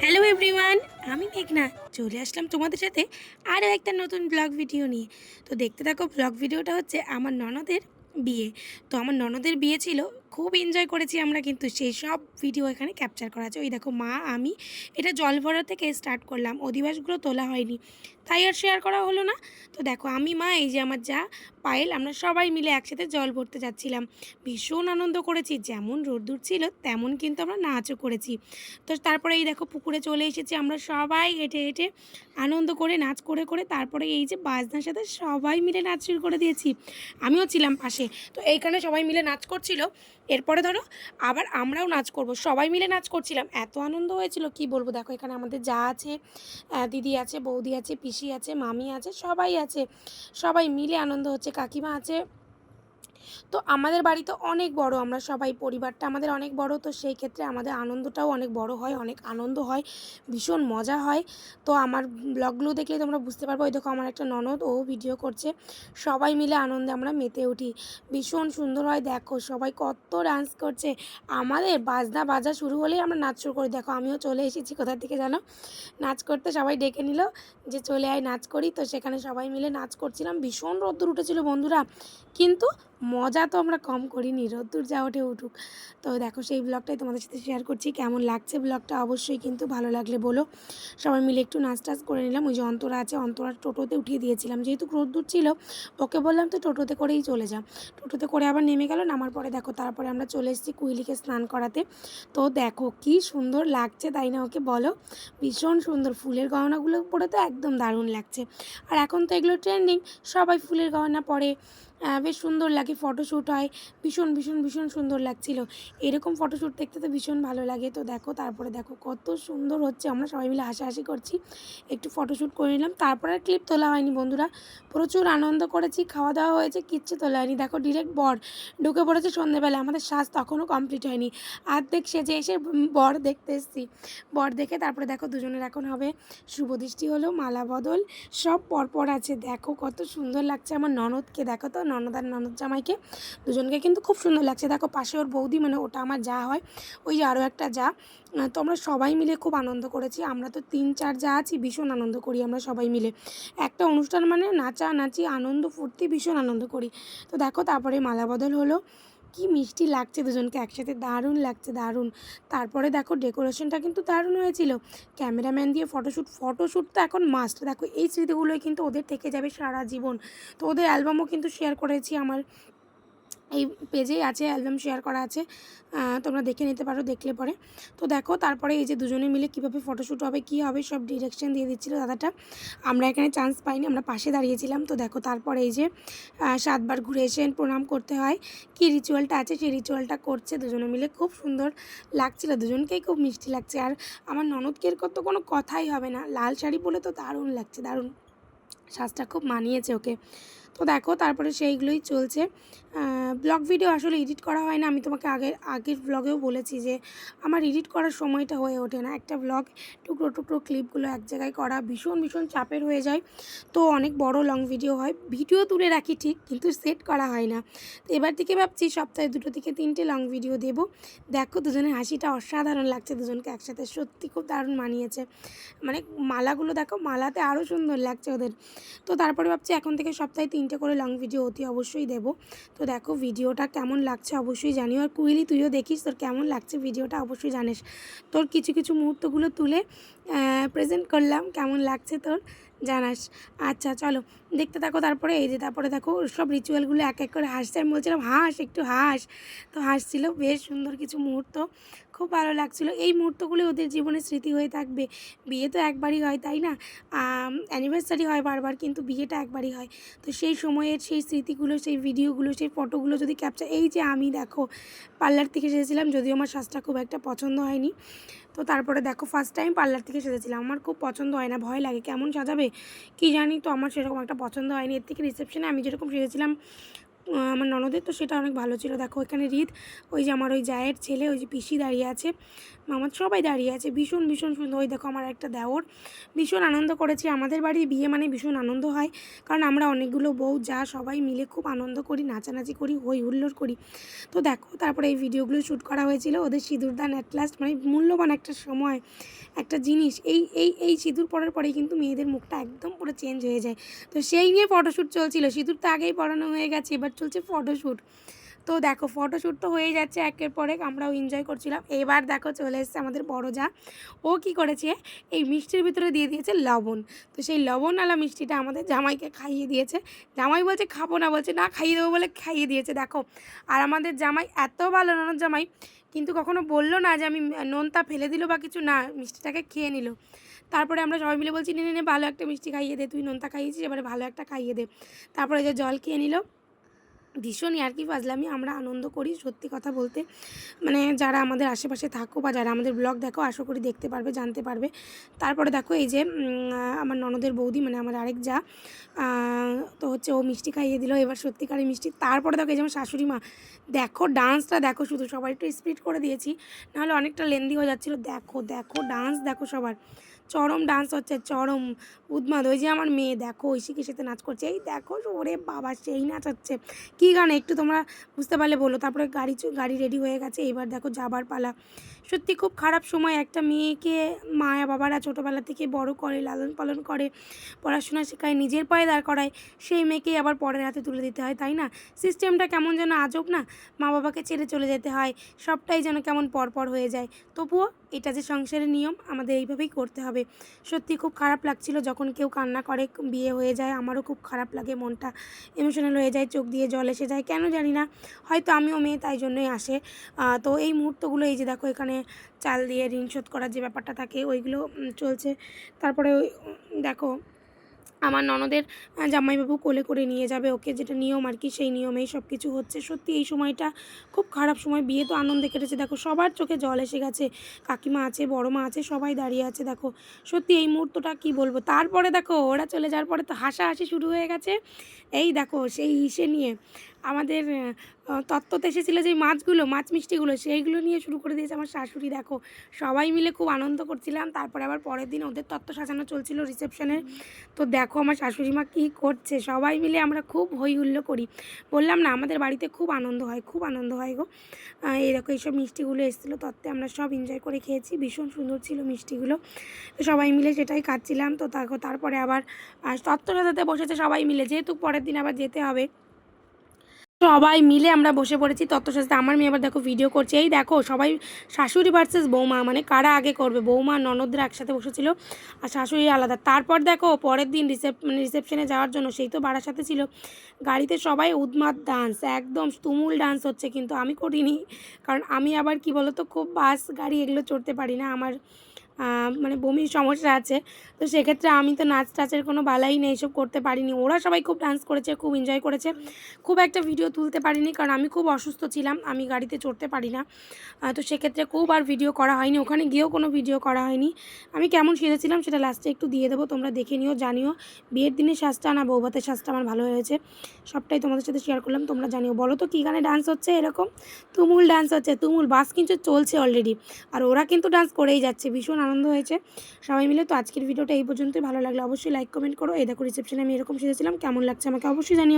Hello everyone আমি মেঘনা। চলে আসলাম তোমাদের সাথে আরও একটা নতুন ব্লগ ভিডিও নিয়ে। তো দেখতে থাকো ব্লগ ভিডিওটা হচ্ছে আমার ননদের বিয়ে। তো আমার ননদের বিয়ে ছিল, খুব এনজয় করেছি আমরা কিন্তু সেই সব ভিডিও এখানে ক্যাপচার করা আছে। ওই দেখো মা, আমি এটা জল ভরা থেকে স্টার্ট করলাম, অধিবাসগুলো তোলা হয়নি। তাই আর শেয়ার করা হলো না। তো দেখো, আমি, মা, এই যে আমার যা পায়েল আমরা সবাই মিলে একসাথে জল ভরতে যাচ্ছিলাম। ভীষণ আনন্দ করেছি, যেমন রোদ্দুর ছিল, তেমন কিন্তু আমরা নাচও করেছি। তো তারপরে এই দেখো, পুকুরে চলে এসেছি আমরা সবাই হেঁটে হেঁটে আনন্দ করে, নাচ করে করে, তারপরে এই যে বাজনার সাথে সবাই মিলে নাচ শুরু করে দিয়েছি। আমিও ছিলাম পাশে। তো এইখানে সবাই মিলে নাচ করছিল। এরপরে ধরো, আবার আমরাও নাচ করব। সবাই মিলে নাচ করছিলাম। এত আনন্দ হয়েছিল, কি বলব? দেখো, এখানে আমাদের যা আছে দিদি আছে, বৌদি আছে, পিসি আছে মামি আছে সবাই আছে। সবাই মিলে আনন্দ হচ্ছে। কাকিমা আছে তো আমাদের বাড়ি তো অনেক বড়, আমরা সবাই পরিবারটা আমাদের অনেক বড়, তো সেই ক্ষেত্রে আমাদের আনন্দটাও অনেক বড় হয়, অনেক আনন্দ হয়, ভীষণ মজা হয়। তো আমার ব্লগগুলো দেখলে তোমরা বুঝতে পারব, ওই দেখো আমার একটা ননদ, ও ভিডিও করছে। সবাই মিলে আনন্দে আমরা মেতে উঠি। ভীষণ সুন্দর হয়, দেখো সবাই কত ডান্স করছে। আমাদের বাজনা বাজা শুরু হলেই আমরা নাচ শুরু করি। দেখো আমিও চলে এসেছি কোথা থেকে জানো? নাচ করতে সবাই ডেকে নিল যে চলে আয়, নাচ করি। তো সেখানে সবাই মিলে নাচ করছিলাম, ভীষণ রোদ্দুর উঠেছিল বন্ধুরা। কিন্তু মজা তো আমরা কম করিনি, রোদ্দুর যা ওঠে উঠুক। তো দেখো, সেই ব্লগটাই তোমাদের সাথে শেয়ার করছি, কেমন লাগছে ব্লগটা অবশ্যই কিন্তু ভালো লাগলে বলো। সবাই মিলে একটু নাচ টাচ করে নিলাম, ওই যে অন্তরা আছে অন্তরা টোটোতে উঠিয়ে দিয়েছিলাম। যেহেতু রোদ্দুর ছিল, ওকে বললাম তো টোটোতে করেই চলে যা টোটোতে করে আবার নেমে গেল, নামার পরে দেখো, তারপরে আমরা চলে এসেছি কুইলিকে স্নান করাতে। তো দেখো, কি সুন্দর লাগছে তাই না ওকে বলো? ভীষণ সুন্দর, ফুলের গহনাগুলো পরে তো একদম দারুণ লাগছে। আর এখন তো এগুলো ট্রেন্ডিং সবাই ফুলের গহনা পরে বেশ সুন্দর লাগে ফটোশ্যুট হয়। ভীষণ ভীষণ ভীষণ সুন্দর লাগছিল। এরকম ফটোশ্যুট দেখতে তো ভীষণ ভালো লাগে। তো দেখো, তারপরে দেখো, কত সুন্দর হচ্ছে। আমরা সবাই মিলে হাসাহাসি করছি। একটু ফটোশ্যুট করে নিলাম। তারপরে আর ক্লিপ তোলা হয়নি, বন্ধুরা। প্রচুর আনন্দ করেছি, খাওয়া দাওয়া হয়েছে, কিচ্ছু তোলা হয়নি। দেখো ডিরেক্ট বর ঢুকে পড়েছে সন্ধ্যেবেলা আমাদের শ্বাস তখনও কমপ্লিট হয়নি। আর্ধেক সেজে এসে বর দেখতে এসেছি। বর দেখে তারপরে দেখো, দুজনের এখন হবে। শুভদৃষ্টি হলো, মালা বদল, সব পরপর আছে। দেখো, কত সুন্দর লাগছে। আমার ননদকে দেখো তো ননদ আর ননদ জামাইকে। দুজনকে কিন্তু খুব সুন্দর লাগছে। দেখো পাশে ওর বৌদি মানে ওটা আমার যা হয়, ওই যে আরও একটা যা। তো আমরা সবাই মিলে খুব আনন্দ করেছি। আমরা তো তিন চার যা আছি, ভীষণ আনন্দ করি আমরা সবাই মিলে। একটা অনুষ্ঠান মানে নাচা নাচি আনন্দ ফুর্তি, ভীষণ আনন্দ করি। তো দেখো তারপরে মালা বদল হলো। কি মিষ্টি লাগছে দুজনকে একসাথে? দারুণ লাগছে, দারুণ। তারপরে দেখো ডেকোরেশনটা কিন্তু দারুণ হয়েছিল। ক্যামেরাম্যান দিয়ে ফটোশ্যুট ফটোশ্যুট তো এখন মাস্ট দেখো এই স্মৃতিগুলোই কিন্তু ওদের থেকে যাবে সারা জীবন। তো ওদের অ্যালবামও কিন্তু শেয়ার করেছি আমার এই পেজেই আছে অ্যালবাম শেয়ার করা আছে তোমরা দেখে নিতে পারো, দেখলে পরে। তো দেখো, তারপরে এই যে দুজনে মিলে কীভাবে ফটোশ্যুট হবে, কী হবে, সব ডিরেকশন দিয়ে দিচ্ছিল দাদাটা। আমরা এখানে চান্স পাইনি, আমরা পাশে দাঁড়িয়েছিলাম। তো দেখো, তারপরে এই যে সাতবার ঘুরে এসে প্রণাম করতে হয়। কী রিচুয়ালটা আছে, সেই রিচুয়ালটা করছে দুজনে মিলে। খুব সুন্দর লাগছিল, দুজনকেই খুব মিষ্টি লাগছে। আর আমার ননদকে এর তো কোনো কথাই হবে না। লাল শাড়ি পরে তো দারুণ লাগছে, দারুণ। সাজটা খুব মানিয়েছে ওকে। তো দেখো, তারপরে সেইগুলোই চলছে। ব্লগ ভিডিও আসলে এডিট করা হয় না। আমি তোমাকে আগের আগের ব্লগেও বলেছি যে, আমার এডিট করার সময়টা হয়ে ওঠে না। একটা ব্লগ টুকরো টুকরো ক্লিপগুলো এক জায়গায় করা ভীষণ ভীষণ চাপের হয়ে যায়। তো অনেক বড় লং ভিডিও হয়। ভিডিও তুলে রাখি ঠিক, কিন্তু সেট করা হয় না। তো এবার থেকে ভাবছি, সপ্তাহে দুটো থেকে তিনটে লং ভিডিও দেবো। দেখো, দুজনের হাসিটা অসাধারণ লাগছে। দুজনকে একসাথে সত্যি খুব দারুণ মানিয়েছে। মানে মালাগুলো দেখো, মালাতে আরও সুন্দর লাগছে ওদের। তো তারপরে ভাবছি, এখন থেকে সপ্তাহে তিনটে করে লং ভিডিও অতি অবশ্যই দেবো। তো দেখো ভিডিওটা কেমন লাগছে অবশ্যই জানি আর কুইলি তুইও দেখিস তোর কেমন লাগছে ভিডিওটা অবশ্যই জানিস। তোর কিছু কিছু মুহূর্তগুলো তুলে প্রেজেন্ট করলাম। কেমন লাগছে তোর? জানাস। আচ্ছা চলো। দেখতে থাকো তারপরে, এই যে তারপরে দেখো, সব রিচুয়ালগুলো এক এক করে হাসছে। আমি বলছিলাম, হাস, একটু হাস। তো হাসছিল, বেশ সুন্দর কিছু মুহূর্ত। খুব ভালো লাগছিল। এই মুহূর্তগুলো ওদের জীবনে স্মৃতি হয়ে থাকবে। বিয়ে তো একবারই হয়, তাই না? অ্যানিভার্সারি হয় বারবার, কিন্তু বিয়েটা একবারই হয়। তো সেই সময়ের সেই স্মৃতিগুলো, সেই ভিডিওগুলো সেই ফটোগুলো যদি ক্যাপচার এই যে আমি দেখো পার্লার থেকে সেজেছিলাম, যদিও আমার শ্বাসটা খুব একটা পছন্দ হয়নি। তো তারপরে দেখো ফার্স্ট টাইম পার্লার থেকে সেজেছিলাম। আমার খুব পছন্দ হয় না, ভয় লাগে, কেমন সাজাবে? কি জানি তো আমার সেরকম একটা পছন্দ হয়নি। এর থেকে রিসেপশনে আমি যেরকম সেজেছিলাম আমার ননদের তো সেটা অনেক ভালো ছিল। দেখো, এখানে রিত, ওই যে আমার ওই জায়ের ছেলে, ওই যে পিসি দাঁড়িয়ে আছে আমার সবাই দাঁড়িয়ে আছে। ভীষণ ভীষণ সুন্দর। ওই দেখো, আমার একটা দেওর। ভীষণ আনন্দ করেছি। আমাদের বাড়ির বিয়ে মানে ভীষণ আনন্দ হয়, কারণ আমরা অনেকগুলো বউ, যা সবাই মিলে খুব আনন্দ করি, নাচানাচি করি, হই হুল্লোড় করি। তো দেখো, তারপরে এই ভিডিওগুলো শ্যুট করা হয়েছিল ওদের সিঁদুরদান অ্যাট লাস্ট মানে মূল্যবান একটা সময়, একটা জিনিস। এই এই এই সিঁদুর পরার পরেই কিন্তু মেয়েদের মুখটা একদম পুরো চেঞ্জ হয়ে যায়। তো সেই নিয়ে ফটোশ্যুট চলছিল। সিঁদুর তো আগেই পড়ানো হয়ে গেছে এবার চলছে ফটোশ্যুট তো দেখো ফটোশ্যুট তো হয়ে যাচ্ছে, একের পর আমরাও এনজয় করছিলাম। এবার দেখো, চলে এসেছে আমাদের বড় যা ও কি করেছে? এই মিষ্টির ভিতরে দিয়ে দিয়েছে লবণ। তো সেই লবণওয়ালা মিষ্টিটা আমাদের জামাইকে খাইয়ে দিয়েছে। জামাই বলছে, খাব না। বলছে, না, খাইয়ে দেবো বলে খাইয়ে দিয়েছে। দেখো, আর আমাদের জামাই এত ভালো ননদ জামাই, কিন্তু কখনো বলল না যে আমি নোনতা ফেলে দিল বা কিছু, না, মিষ্টিটাকে খেয়ে নিল। তারপরে আমরা সবাই মিলে বলছি, নে নে নে, ভালো একটা মিষ্টি খাইয়ে দে, তুই নোনতা খাইয়েছিস, এবারে ভালো একটা খাইয়ে দে। তারপরে যে জল খেয়ে নিল। ভীষণই আর কি ফাজলামি, আমরা আনন্দ করি সত্যি কথা বলতে। মানে যারা আমাদের আশেপাশে থাকো বা যারা আমাদের ব্লগ দেখো, আশা করি দেখতে পারবে, জানতে পারবে। তারপরে দেখো এই যে আমার ননদের বৌদি মানে আমার আরেক যা তো হচ্ছে ও মিষ্টি খাইয়ে দিল, এবার সত্যিকারের মিষ্টি। তারপরে দেখো এই যে আমার শাশুড়ি মা, দেখো ডান্সটা দেখো শুধু, সবাই একটু স্পিড করে দিয়েছি, নাহলে অনেকটা লেন্দি হয়ে যাচ্ছিল। দেখো দেখো ডান্স দেখো সবার। চরম ডান্স হচ্ছে, চরম উদ্মাদ। ওই যে আমার মেয়ে, দেখো ঐশিকের সাথে নাচ করছে। এই দেখো, ওরে বাবা, সেই নাচ হচ্ছে। কী গানে? একটু তোমরা বুঝতে পারলে বলো। তারপরে গাড়ি গাড়ি রেডি হয়ে গেছে। এবার দেখো যাবার পালা। সত্যি খুব খারাপ সময়। একটা মেয়েকে মায়া বাবারা ছোটোবেলা থেকে বড় করে, লালন পালন করে, পড়াশোনা শেখায়, নিজের পায়ে দাঁড় করায়, সেই মেয়েকেই আবার পরের হাতে তুলে দিতে হয়, তাই না? সিস্টেমটা কেমন যেন আজব না? মা বাবাকে ছেড়ে চলে যেতে হয়। সবটাই যেন কেমন পরপর হয়ে যায়। তবুও এটা যে সংসারের নিয়ম, আমাদের এইভাবেই করতে হবে। সত্যি খুব খারাপ লাগছিল যখন কেউ কান্না করে, বিয়ে হয়ে যায়, আমারও খুব খারাপ লাগে, মনটা ইমোশনাল হয়ে যায়, চোখ দিয়ে জল এসে যায়, কেন জানি না, হয়তো আমিও মেয়ে তাই জন্যই আসে। তো এই মুহূর্তগুলো, এই যে দেখো এখানে চাল দিয়ে ঋণ শোধ করার যে ব্যাপারটা থাকে, ওইগুলো চলছে। তারপরে দেখো আমার ননদের জামাইবাবু কোলে করে নিয়ে যাবে ওকে। যেটা নিয়ম আর কি, সেই নিয়মেই সব কিছু হচ্ছে। সত্যি এই সময়টা খুব খারাপ সময়। বিয়ে তো আনন্দে কেটেছে। দেখো, সবার চোখে জল এসে গেছে। কাকিমা আছে বড় মা আছে, সবাই দাঁড়িয়ে আছে। দেখো, সত্যি এই মুহূর্তটা কি বলব? তারপরে দেখো, ওরা চলে যাওয়ার পরে তো হাসাহাসি শুরু হয়ে গেছে। এই দেখো, সেই ইসে নিয়ে। আমাদের তত্ত্বতে এসেছিল যে মাছগুলো, মাছ মিষ্টিগুলো, সেইগুলো নিয়ে শুরু করে দিয়েছে আমার শাশুড়ি, দেখো। সবাই মিলে খুব আনন্দ করছিলাম। তারপরে আবার পরের দিন ওদের তত্ত্ব সাজানো চলছিল রিসেপশনের তো দেখো আমার শাশুড়ি মা কী করছে? সবাই মিলে আমরা খুব হই হুল্লো করি। বললাম, না, আমাদের বাড়িতে খুব আনন্দ হয়, খুব আনন্দ হয় গো। এই এইসব মিষ্টিগুলো এসেছিল, তত্ত্বে আমরা সব এনজয় করে খেয়েছি। ভীষণ সুন্দর ছিল মিষ্টিগুলো। তো সবাই মিলে সেটাই খাচ্ছিলাম। তো তারপরে আবার তত্ত্ব সাজাতে বসেছে সবাই মিলে, যেহেতু পরের দিন আবার যেতে হবে। সবাই মিলে আমরা বসে পড়েছি। তত্ত্ব সাজাতে আমার মেয়ে আবার দেখো ভিডিও করছে। এই দেখো, সবাই শাশুড়ি ভার্সেস বৌমা মানে কারা আগে করবে? বৌমা, ননদরা একসাথে বসেছিল আর শাশুড়ি আলাদা। তারপর দেখো, পরের দিন রিসেপ মানে রিসেপশনে যাওয়ার জন্য সেই তো বাড়ার সাথে ছিল। গাড়িতে সবাই উদ্মাদ ডান্স একদম তুমুল ডান্স হচ্ছে, কিন্তু আমি করিনি। কারণ আমি আবার কি বলতো, খুব বাস গাড়ি এগুলো চড়তে পারি না। আমার মানে বমির সমস্যা আছে, তো সেক্ষেত্রে আমি তো নাচ টাচের কোনো বালাই নেই, এসব করতে পারিনি। ওরা সবাই খুব ডান্স করেছে, খুব এনজয় করেছে। খুব একটা ভিডিও তুলতে পারিনি, কারণ আমি খুব অসুস্থ ছিলাম, আমি গাড়িতে চড়তে পারি না। তো সেক্ষেত্রে খুব আর ভিডিও করা হয়নি, ওখানে গিয়েও কোনো ভিডিও করা হয়নি। আমি কেমন সেজেছিলাম সেটা লাস্টে একটু দিয়ে দেবো, তোমরা দেখে নিও, জানিও। বিয়ের দিনের সাজটা না বৌভাতের শ্বাসটা আমার ভালো হয়েছে। সবটাই তোমাদের সাথে শেয়ার করলাম, তোমরা জানিও। বলো তো, কী গানে ডান্স হচ্ছে এরকম? তুমুল ডান্স হচ্ছে, তুমুল, বাস কিন্তু চলছে অলরেডি আর ওরা কিন্তু ডান্স করেই যাচ্ছে, ভীষণ আনন্দ হয়েছে। সবাই মিলে তো আজকের ভিডিওটা এই পর্যন্তই। ভালো লাগল অবশ্যই লাইক কমেন্ট করো। এই দেখো রিসেপশনে আমি এরকম সেজেছিলাম। কেমন লাগছে আমাকে অবশ্যই জানিও।